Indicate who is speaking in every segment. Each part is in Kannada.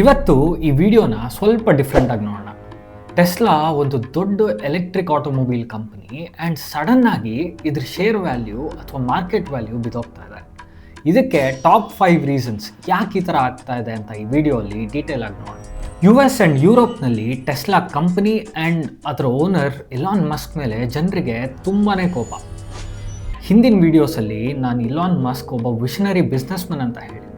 Speaker 1: ಇವತ್ತು ಈ ವಿಡಿಯೋನ ಸ್ವಲ್ಪ ಡಿಫ್ರೆಂಟಾಗಿ ನೋಡೋಣ. ಟೆಸ್ಲಾ ಒಂದು ದೊಡ್ಡ electric automobile company and sudden ಆಗಿ ಇದ್ರ ಶೇರ್ ವ್ಯಾಲ್ಯೂ ಅಥವಾ ಮಾರ್ಕೆಟ್ ವ್ಯಾಲ್ಯೂ ಬಿದ್ದೋಗ್ತಾ ಇದೆ. ಇದಕ್ಕೆ ಟಾಪ್ ಫೈವ್ ರೀಸನ್ಸ್ ಯಾಕೆ ಈ ಥರ ಆಗ್ತಾ ಇದೆ ಅಂತ ಈ ವಿಡಿಯೋಲಿ ಡೀಟೇಲ್ ಆಗಿ ನೋಡೋಣ. ಯು ಎಸ್ ಆ್ಯಂಡ್ ಯುರೋಪ್ನಲ್ಲಿ ಟೆಸ್ಲಾ ಕಂಪನಿ ಆ್ಯಂಡ್ ಅದರ ಓನರ್ ಇಲಾನ್ ಮಸ್ಕ್ ಮೇಲೆ ಜನರಿಗೆ ತುಂಬಾ ಕೋಪ. ಹಿಂದಿನ ವೀಡಿಯೋಸಲ್ಲಿ ನಾನು ಇಲಾನ್ ಮಸ್ಕ್ ಒಬ್ಬ ವಿಷನರಿ ಬಿಸ್ನೆಸ್ಮನ್ ಅಂತ ಹೇಳಿದ್ದೆ.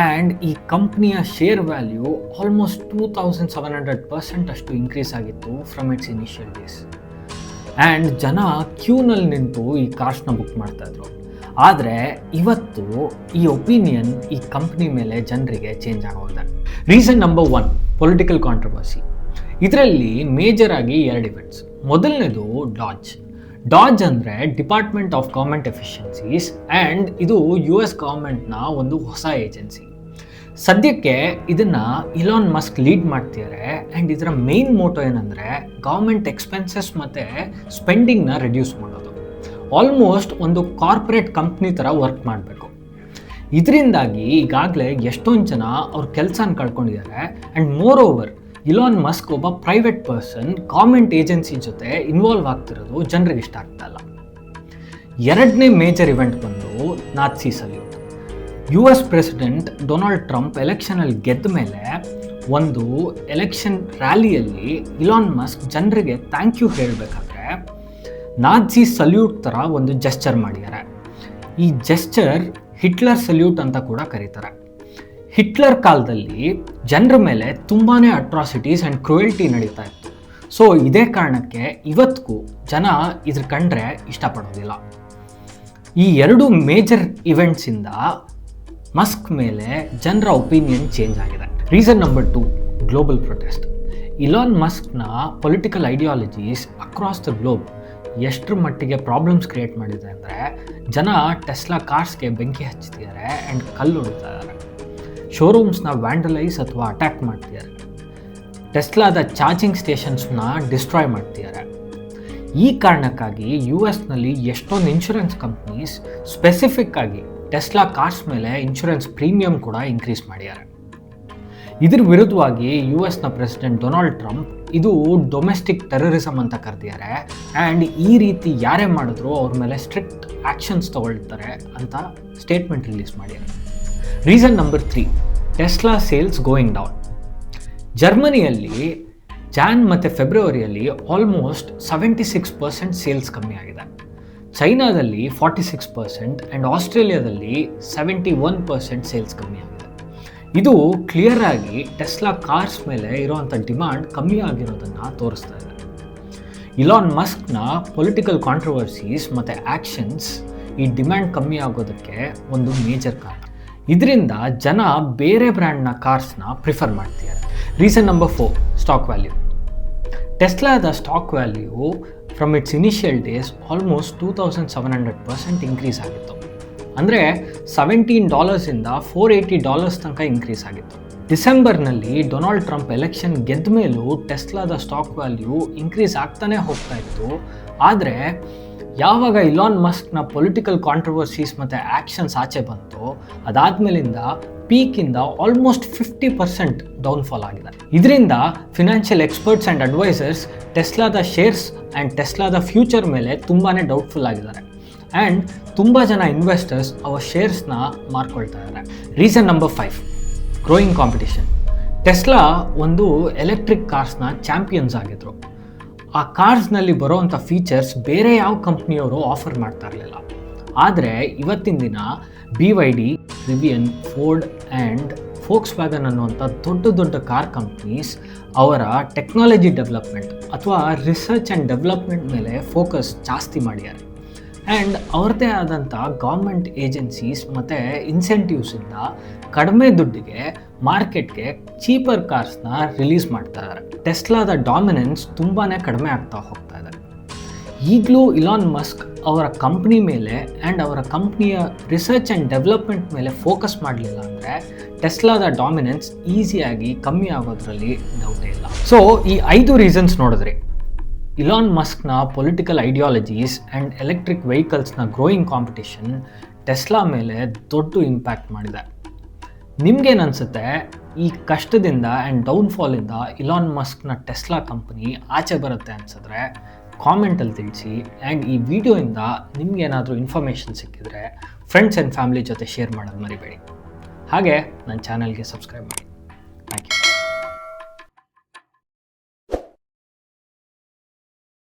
Speaker 1: ಆ್ಯಂಡ್ ಈ ಕಂಪ್ನಿಯ share value almost two thousand seven hundred percent ಅಷ್ಟು ಇನ್ಕ್ರೀಸ್ ಆಗಿತ್ತು from its initial days and ಜನ ಕ್ಯೂನಲ್ಲಿ ನಿಂತು ಈ ಕಾರ್ಸ್ನ ಬುಕ್ ಮಾಡ್ತಾಯಿದ್ರು ಆದರೆ ಇವತ್ತು ಈ ಒಪಿನಿಯನ್ ಈ ಕಂಪ್ನಿ ಮೇಲೆ ಜನರಿಗೆ ಚೇಂಜ್ ಆಗೋಗಿದೆ reason number one political controversy ಇದರಲ್ಲಿ ಮೇಜರ್ ಆಗಿ ಎರಡು ಇವೆಂಟ್ಸ್ ಮೊದಲನೇದು ಡಾಜ್ ಡಾಜ್ ಅಂದರೆ department of government efficiencies and ಇದು ಯು ಎಸ್ ಗೌರ್ಮೆಂಟ್ನ ಒಂದು ಹೊಸ ಏಜೆನ್ಸಿ ಸದ್ಯಕ್ಕೆ ಇದನ್ನು ಇಲಾನ್ ಮಸ್ಕ್ ಲೀಡ್ ಮಾಡ್ತಿದ್ದಾರೆ ಆ್ಯಂಡ್ ಇದರ ಮೇನ್ ಮೋಟೋ ಏನಂದರೆ ಗೌರ್ಮೆಂಟ್ ಎಕ್ಸ್ಪೆನ್ಸಸ್ ಮತ್ತು ಸ್ಪೆಂಡಿಂಗ್ನ ರೆಡ್ಯೂಸ್ ಮಾಡೋದು. ಆಲ್ಮೋಸ್ಟ್ ಒಂದು ಕಾರ್ಪೊರೇಟ್ ಕಂಪ್ನಿ ಥರ ವರ್ಕ್ ಮಾಡಬೇಕು. ಇದರಿಂದಾಗಿ ಈಗಾಗಲೇ ಎಷ್ಟೊಂದು ಜನ ಅವ್ರ ಕೆಲಸನ ಕಳ್ಕೊಂಡಿದ್ದಾರೆ and more over Elon Musk ಒಬ್ಬ ಪ್ರೈವೇಟ್ ಪರ್ಸನ್ ಗೌರ್ಮೆಂಟ್ ಏಜೆನ್ಸಿ ಜೊತೆ ಇನ್ವಾಲ್ವ್ ಆಗ್ತಿರೋದು ಜನರಿಗೆ ಇಷ್ಟ ಆಗ್ತಾ ಇಲ್ಲ. ಎರಡನೇ ಮೇಜರ್ ಇವೆಂಟ್ ಬಂದು Nazi salute U S president Donald Trump ಎಲೆಕ್ಷನಲ್ಲಿ ಗೆದ್ದ ಮೇಲೆ ಒಂದು ಎಲೆಕ್ಷನ್ ರ್ಯಾಲಿಯಲ್ಲಿ ಇಲಾನ್ ಮಸ್ಕ್ ಜನರಿಗೆ ಥ್ಯಾಂಕ್ ಯು ಹೇಳಬೇಕಾದ್ರೆ ನಾಜಿ ಸಲ್ಯೂಟ್ ಥರ ಒಂದು ಜೆಸ್ಚರ್ ಮಾಡಿದ್ದಾರೆ. ಈ ಜೆಸ್ಚರ್ ಹಿಟ್ಲರ್ ಸಲ್ಯೂಟ್ ಅಂತ ಕೂಡ ಕರೀತಾರೆ. ಹಿಟ್ಲರ್ ಕಾಲದಲ್ಲಿ ಜನರ ಮೇಲೆ ತುಂಬಾ ಅಟ್ರಾಸಿಟೀಸ್ ಆ್ಯಂಡ್ ಕ್ರೂಯಲ್ಟಿ ನಡೀತಾ ಇತ್ತು. ಸೊ ಇದೇ ಕಾರಣಕ್ಕೆ ಇವತ್ತಿಗೂ ಜನ ಇದ್ರ ಕಂಡ್ರೆ ಇಷ್ಟಪಡೋದಿಲ್ಲ. ಈ ಎರಡು ಮೇಜರ್ ಇವೆಂಟ್ಸಿಂದ ಮಸ್ಕ್ ಮೇಲೆ ಜನರ ಒಪಿನಿಯನ್ ಚೇಂಜ್ ಆಗಿದೆ. Reason number two global protest Elon ಮಸ್ಕ್ನ political ideologies across the globe ಎಷ್ಟರ ಮಟ್ಟಿಗೆ ಪ್ರಾಬ್ಲಮ್ಸ್ ಕ್ರಿಯೇಟ್ ಮಾಡಿದೆ ಅಂದರೆ ಜನ ಟೆಸ್ಲಾ ಕಾರ್ಸ್ಗೆ ಬೆಂಕಿ ಹಚ್ಚಿದ್ದಾರೆ ಆ್ಯಂಡ್ ಕಲ್ಲು ಹೊಡಿತಾ ಇದ್ದಾರೆ. ಶೋರೂಮ್ಸ್ನ ವ್ಯಾಂಡಲೈಸ್ ಅಥವಾ ಅಟ್ಯಾಕ್ ಮಾಡ್ತಿದ್ದಾರೆ. ಟೆಸ್ಲಾದ ಚಾರ್ಜಿಂಗ್ ಸ್ಟೇಷನ್ಸ್ನ ಡಿಸ್ಟ್ರಾಯ್ ಮಾಡ್ತಿದ್ದಾರೆ. ಈ ಕಾರಣಕ್ಕಾಗಿ ಯು ಎಸ್ನಲ್ಲಿ ಎಷ್ಟೊಂದು ಇನ್ಶೂರೆನ್ಸ್ ಕಂಪ್ನೀಸ್ ಸ್ಪೆಸಿಫಿಕ್ ಆಗಿ ಟೆಸ್ಲಾ ಕಾರ್ಸ್ ಮೇಲೆ ಇನ್ಶೂರೆನ್ಸ್ ಪ್ರೀಮಿಯಂ ಕೂಡ ಇನ್ಕ್ರೀಸ್ ಮಾಡಿದ್ದಾರೆ. ಇದ್ರ ವಿರುದ್ಧವಾಗಿ ಯು ಎಸ್ನ ಪ್ರೆಸಿಡೆಂಟ್ ಡೊನಾಲ್ಡ್ ಟ್ರಂಪ್ ಇದು ಡೊಮೆಸ್ಟಿಕ್ ಟೆರರಿಸಮ್ ಅಂತ ಕರೆದಿದ್ದಾರೆ. ಆ್ಯಂಡ್ ಈ ರೀತಿ ಯಾರೇ ಮಾಡಿದ್ರು ಅವ್ರ ಮೇಲೆ ಸ್ಟ್ರಿಕ್ಟ್ ಆ್ಯಕ್ಷನ್ಸ್ ತಗೊಳ್ತಾರೆ ಅಂತ ಸ್ಟೇಟ್ಮೆಂಟ್ ರಿಲೀಸ್ ಮಾಡಿದ್ದಾರೆ. Reason number three Tesla sales going down ಜರ್ಮನಿಯಲ್ಲಿ ಜಾನ್ ಮತ್ತು ಫೆಬ್ರವರಿಯಲ್ಲಿ almost seventy six percent sales ಕಮ್ಮಿ ಆಗಿದೆ. ಚೈನಾದಲ್ಲಿ ಫಾರ್ಟಿ ಸಿಕ್ಸ್ ಪರ್ಸೆಂಟ್ ಆ್ಯಂಡ್ ಆಸ್ಟ್ರೇಲಿಯಾದಲ್ಲಿ ಸೆವೆಂಟಿ ಒನ್ ಪರ್ಸೆಂಟ್ ಸೇಲ್ಸ್ ಕಮ್ಮಿ ಆಗಿದೆ. ಇದು ಕ್ಲಿಯರ್ ಆಗಿ ಟೆಸ್ಲಾ ಕಾರ್ಸ್ ಮೇಲೆ ಇರುವಂಥ ಡಿಮ್ಯಾಂಡ್ ಕಮ್ಮಿ ಆಗಿರೋದನ್ನು ತೋರಿಸ್ತಾ ಇದೆ. ಇಲಾನ್ ಮಸ್ಕ್ನ ಪೊಲಿಟಿಕಲ್ ಕಾಂಟ್ರವರ್ಸೀಸ್ ಮತ್ತು ಆ್ಯಕ್ಷನ್ಸ್ ಈ ಡಿಮ್ಯಾಂಡ್ ಕಮ್ಮಿ ಆಗೋದಕ್ಕೆ ಒಂದು ಮೇಜರ್ ಕಾರಣ. ಇದರಿಂದ ಜನ ಬೇರೆ ಬ್ರ್ಯಾಂಡ್ನ ಕಾರ್ಸ್ನ ಪ್ರಿಫರ್ ಮಾಡ್ತಿದ್ದಾರೆ. Reason number four, stock value. ಟೆಸ್ಲಾದ stock value from its initial days almost two thousand seven hundred percent increase ಆಗಿತ್ತು. ಅಂದರೆ ಸೆವೆಂಟೀನ್ ಡಾಲರ್ಸಿಂದ ಫೋರ್ ಏಯ್ಟಿ ಡಾಲರ್ಸ್ ತನಕ ಇನ್ಕ್ರೀಸ್ ಆಗಿತ್ತು. ಡಿಸೆಂಬರ್ನಲ್ಲಿ ಡೊನಾಲ್ಡ್ ಟ್ರಂಪ್ ಎಲೆಕ್ಷನ್ ಗೆದ್ದ ಮೇಲೂ ಟೆಸ್ಲಾದ ಸ್ಟಾಕ್ ವ್ಯಾಲ್ಯೂ ಇನ್ಕ್ರೀಸ್ ಆಗ್ತಾನೆ ಹೋಗ್ತಾ ಇತ್ತು. ಆದರೆ ಯಾವಾಗ ಇಲಾನ್ ಮಸ್ಕ್ನ ಪೊಲಿಟಿಕಲ್ ಕಾಂಟ್ರವರ್ಸೀಸ್ ಮತ್ತು ಆ್ಯಕ್ಷನ್ಸ್ ಆಚೆ ಬಂತು, ಅದಾದಮೇಲಿಂದ ಪೀಕಿಂದ ಆಲ್ಮೋಸ್ಟ್ ಫಿಫ್ಟಿ ಪರ್ಸೆಂಟ್ ಡೌನ್ಫಾಲ್ ಆಗಿದೆ. ಇದರಿಂದ ಫಿನಾನ್ಷಿಯಲ್ ಎಕ್ಸ್ಪರ್ಟ್ಸ್ ಆ್ಯಂಡ್ ಅಡ್ವೈಸರ್ಸ್ ಟೆಸ್ಲಾದ ಶೇರ್ಸ್ ಆ್ಯಂಡ್ ಟೆಸ್ಲಾದ ಫ್ಯೂಚರ್ ಮೇಲೆ ತುಂಬಾ ಡೌಟ್ಫುಲ್ ಆಗಿದ್ದಾರೆ. ಆ್ಯಂಡ್ ತುಂಬ ಜನ ಇನ್ವೆಸ್ಟರ್ಸ್ ಅವರ ಶೇರ್ಸ್ನ ಮಾರ್ಕೊಳ್ತಾ ಇದ್ದಾರೆ. Reason number five growing competition Tesla ಒಂದು ಎಲೆಕ್ಟ್ರಿಕ್ ಕಾರ್ಸ್ನ ಚಾಂಪಿಯನ್ಸ್ ಆಗಿದ್ರು. ಆ ಕಾರ್ಸ್ನಲ್ಲಿ ಬರೋವಂಥ ಫೀಚರ್ಸ್ ಬೇರೆ ಯಾವ ಕಂಪ್ನಿಯವರು ಆಫರ್ ಮಾಡ್ತಾ ಇರಲಿಲ್ಲ. ಆದರೆ ಇವತ್ತಿನ ದಿನ B Y D Rivian Ford and Volkswagen ಅನ್ನುವಂಥ ದೊಡ್ಡ ದೊಡ್ಡ ಕಾರ್ ಕಂಪ್ನೀಸ್ ಅವರ ಟೆಕ್ನಾಲಜಿ ಡೆವಲಪ್ಮೆಂಟ್ ಅಥವಾ ರಿಸರ್ಚ್ ಆ್ಯಂಡ್ ಡೆವಲಪ್ಮೆಂಟ್ ಮೇಲೆ ಫೋಕಸ್ ಜಾಸ್ತಿ ಮಾಡಿದ್ದಾರೆ. ಆ್ಯಂಡ್ ಅವ್ರದ್ದೇ ಆದಂಥ ಗೌರ್ಮೆಂಟ್ ಏಜೆನ್ಸೀಸ್ ಮತ್ತು ಇನ್ಸೆಂಟಿವ್ಸಿಂದ ಕಡಿಮೆ ದುಡ್ಡಿಗೆ ಮಾರ್ಕೆಟ್ಗೆ ಚೀಪರ್ ಕಾರ್ಸ್ನ ರಿಲೀಸ್ ಮಾಡ್ತಾ ಇದ್ದಾರೆ ಟೆಸ್ಲಾದ ಡಾಮಿನೆನ್ಸ್ ತುಂಬಾ ಕಡಿಮೆ ಆಗ್ತಾ ಹೋಗ್ತಾ ಇದೆ. ಈಗಲೂ ಇಲಾನ್ ಮಸ್ಕ್ ಅವರ ಕಂಪ್ನಿ ಮೇಲೆ ಆ್ಯಂಡ್ ಅವರ ಕಂಪ್ನಿಯ ರಿಸರ್ಚ್ ಆ್ಯಂಡ್ ಡೆವಲಪ್ಮೆಂಟ್ ಮೇಲೆ ಫೋಕಸ್ ಮಾಡಲಿಲ್ಲ ಅಂದರೆ ಟೆಸ್ಲಾದ ಡಾಮಿನೆನ್ಸ್ ಈಸಿಯಾಗಿ ಕಮ್ಮಿ ಆಗೋದ್ರಲ್ಲಿ ಡೌಟೇ ಇಲ್ಲ. ಸೊ ಈ ಐದು ರೀಸನ್ಸ್ ನೋಡಿದ್ರಿ. ಇಲಾನ್ ಮಸ್ಕ್ನ ಪೊಲಿಟಿಕಲ್ ಐಡಿಯಾಲಜೀಸ್ ಆ್ಯಂಡ್ ಎಲೆಕ್ಟ್ರಿಕ್ ವೆಹಿಕಲ್ಸ್ನ ಗ್ರೋಯಿಂಗ್ ಕಾಂಪಿಟೇಷನ್ ಟೆಸ್ಲಾ ಮೇಲೆ ದೊಡ್ಡ ಇಂಪ್ಯಾಕ್ಟ್ ಮಾಡಿದೆ. ನಿಮ್ಗೇನು ಅನಿಸುತ್ತೆ? ಈ ಕಷ್ಟದಿಂದ ಆ್ಯಂಡ್ ಡೌನ್ಫಾಲಿಂದ ಇಲಾನ್ ಮಸ್ಕ್ನ ಟೆಸ್ಲಾ ಕಂಪ್ನಿ ಆಚೆ ಬರುತ್ತೆ ಅನ್ಸಿದ್ರೆ ಕಾಮೆಂಟಲ್ಲಿ ತಿಳಿಸಿ ಆ್ಯಂಡ್ ಈ ವಿಡಿಯೋಯಿಂದ ನಿಮ್ಗೇನಾದರೂ ಇನ್ಫಾರ್ಮೇಷನ್ ಸಿಕ್ಕಿದ್ರೆ ಫ್ರೆಂಡ್ಸ್ ಆ್ಯಂಡ್ ಫ್ಯಾಮಿಲಿ ಜೊತೆ ಶೇರ್ ಮಾಡೋದು ಮರಿಬೇಡಿ. ಹಾಗೆ ನನ್ನ ಚಾನಲ್ಗೆ ಸಬ್ಸ್ಕ್ರೈಬ್ ಮಾಡಿ.